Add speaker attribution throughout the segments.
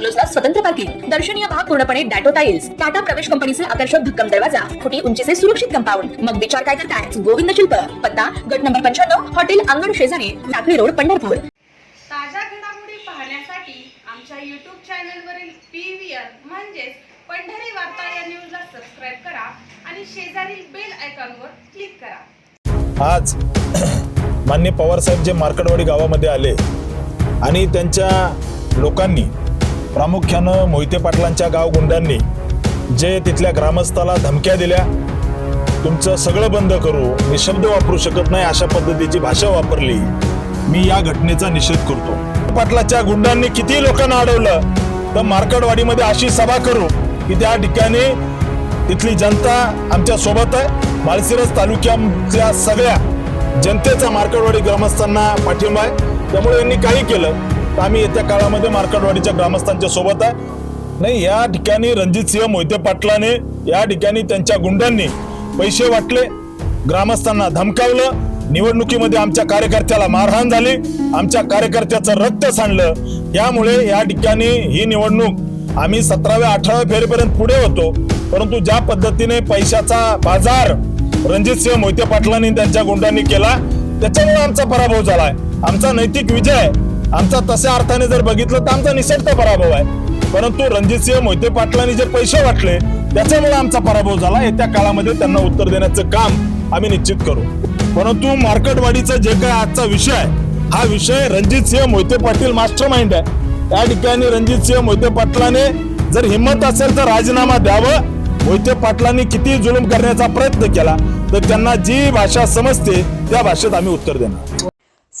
Speaker 1: बंगलोजला स्वतंत्र पार्किंग. दर्शनीय भाग पूर्णपणे डॅटो टाइल्स टाटा प्रवेश कंपनीचे आकर्षक भक्कम दरवाजा. फुटी उंचीचे सुरक्षित कंपाऊंड. मग विचार काय करताय? गोविंद शिल्प. पत्ता गट नंबर पंच्याण्णव हॉटेल अंगण शेजारी टाकळी रोड पंढरपूर.
Speaker 2: ताज्या घडामोडी पाहण्यासाठी आमच्या यूट्यूब चॅनलवरील म्हणजेच पंढरी वार्ता या न्यूजला सबस्क्राईब करा आणि शेजारील बेल आयकॉनवर क्लिक करा.
Speaker 3: आज मान्य पवारसाहेब जे मार्कडवाडी गावामध्ये आले आणि त्यांच्या लोकांनी प्रामुख्यानं मोहिते पाटलांच्या गाव गुंडांनी जे तिथल्या ग्रामस्थाला धमक्या दिल्या तुमचं सगळं बंद करू मी शब्द वापरू शकत नाही अशा पद्धतीची भाषा वापरली. मी या घटनेचा निषेध करतो. पाटलाच्या गुंडांनी किती लोकांना अडवलं तर मार्कडवाडीमध्ये अशी सभा करू की त्या ठिकाणी तिथली जनता आमच्यासोबत आहे. माळशिरस तालुक्याच्या सगळ्या जनतेचा मार्कडवाडी ग्रामस्थांना पाठिंबा आहे. त्यामुळे यांनी काही केलं. तर आम्ही येत्या काळामध्ये मार्केटवाडीच्या ग्रामस्थांच्या सोबत आहे. नाही या ठिकाणी रणजित सिंह मोहिते पाटलाने या ठिकाणी त्यांच्या गुंडांनी पैसे वाटले ग्रामस्थांना धमकावलं निवडणुकीमध्ये आमच्या कार्यकर्त्याला मारहाण झाली आमच्या कार्यकर्त्याचं रक्त सांडलं. यामुळे या ठिकाणी ही निवडणूक आम्ही सतराव्या अठराव्या फेरीपर्यंत पुढे होतो. परंतु ज्या पद्धतीने पैशाचा बाजार रणजितसिंह मोहिते पाटलांनी त्यांच्या गुंडांनी केला त्याच्यामुळे आमचा पराभव झालाय. आमचा नैतिक विजय आमचा तशा अर्थाने जर बघितलं तर आमचा निसटता पराभव आहे. परंतु रणजितसिंह मोहिते पाटलांनी जे पैसे वाटले त्याच्यामुळे आमचा पराभव झाला. येत्या काळामध्ये त्यांना उत्तर देण्याचं काम आम्ही निश्चित करू. परंतु मार्केटवाडीचा जे काय आजचा विषय आहे हा विषय रणजितसिंह मोहिते पाटील मास्टर माइंड आहे. त्या ठिकाणी रणजितसिंह मोहिते पाटलाने जर हिंमत असेल तर राजीनामा द्यावं. मोहिते पाटलांनी किती जुलूम करण्याचा प्रयत्न केला तर त्यांना जी भाषा समजते त्या भाषेत आम्ही उत्तर देणार.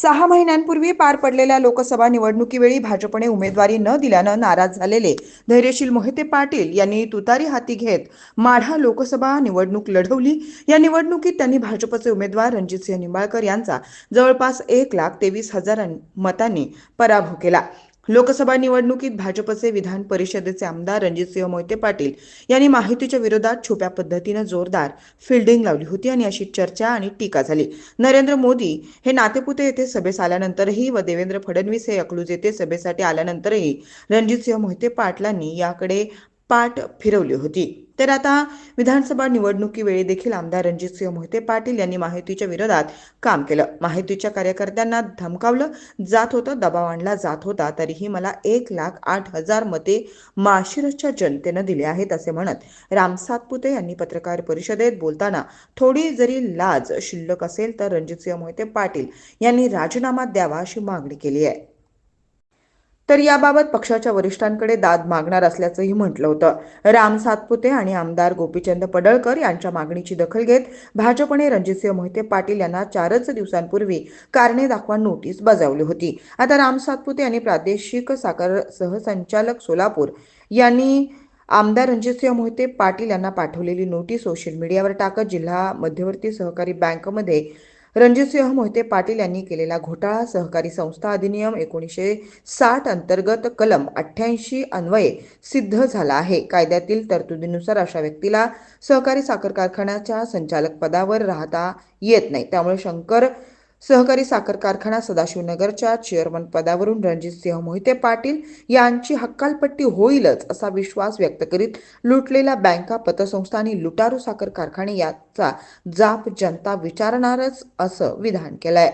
Speaker 4: सहा महिन्यांपूर्वी पार पडलेल्या लोकसभा निवडणुकीवेळी भाजपने उमेदवारी न दिल्यानं नाराज झालेले धैर्यशील मोहिते पाटील यांनी तुतारी हाती घेत माढा लोकसभा निवडणूक लढवली. या निवडणुकीत त्यांनी भाजपचे उमेदवार रणजितसिंह निंबाळकर यांचा जवळपास एक लाख तेवीस हजार मतांनी पराभव केला. लोकसभा निवडणुकीत भाजपचे विधान परिषदेचे आमदार रणजितसिंह मोहिते पाटील यांनी माहितीच्या विरोधात छुप्या पद्धतीनं जोरदार फिल्डिंग लावली होती आणि अशी चर्चा आणि टीका झाली. नरेंद्र मोदी हे नातेपुते येथे सभेस आल्यानंतरही व देवेंद्र फडणवीस हे अकलूज येथे सभेसाठी आल्यानंतरही रणजितसिंह मोहिते पाटलांनी याकडे पाठ फिरवली होती. तर आता विधानसभा निवडणुकीवेळी देखील आमदार रणजितसिंह मोहिते पाटील यांनी माहितीच्या विरोधात काम केलं. माहितीच्या कार्यकर्त्यांना धमकावलं जात होतं दबाव आणला जात होता तरीही मला एक लाख आठ हजार मते माशिरसच्या जनतेनं दिले आहेत असे म्हणत राम सातपुते यांनी पत्रकार परिषदेत बोलताना थोडी जरी लाज शिल्लक असेल तर रणजितसिंह मोहिते पाटील यांनी राजीनामा द्यावा अशी मागणी केली आहे. तर याबाबत पक्षाच्या वरिष्ठांकडे दाद मागणार असल्याचंही म्हटलं होतं. राम सातपुते आणि आमदार गोपीचंद पडळकर यांच्या मागणीची दखल घेत भाजपने रणजितसिंह मोहिते पाटील यांना चारच दिवसांपूर्वी कारणे दाखवा नोटीस बजावली होती. आता राम सातपुते आणि प्रादेशिक साखर सहसंचालक सोलापूर यांनी आमदार रणजितसिंह मोहिते पाटील यांना पाठवलेली नोटीस सोशल मीडियावर टाकत जिल्हा मध्यवर्ती सहकारी बँकमध्ये रणजितसिंह मोहिते पाटील यांनी केलेला घोटाळा सहकारी संस्था अधिनियम एकोणीसशे साठ अंतर्गत कलम अठ्ठ्याऐंशी अन्वये सिद्ध झाला आहे. कायद्यातील तरतुदीनुसार अशा व्यक्तीला सहकारी साखर कारखान्याच्या संचालक पदावर राहता येत नाही. त्यामुळे शंकर सहकारी साखर कारखाना सदाशिवनगरच्या चेअरमन पदावरून रणजितसिंह मोहिते पाटील यांची हक्कालपट्टी होईलच असा विश्वास व्यक्त करीत लुटलेल्या बँका पतसंस्था आणि लुटारू साखर कारखाने याचा जाप जनता विचारणारच असं विधान केलंय.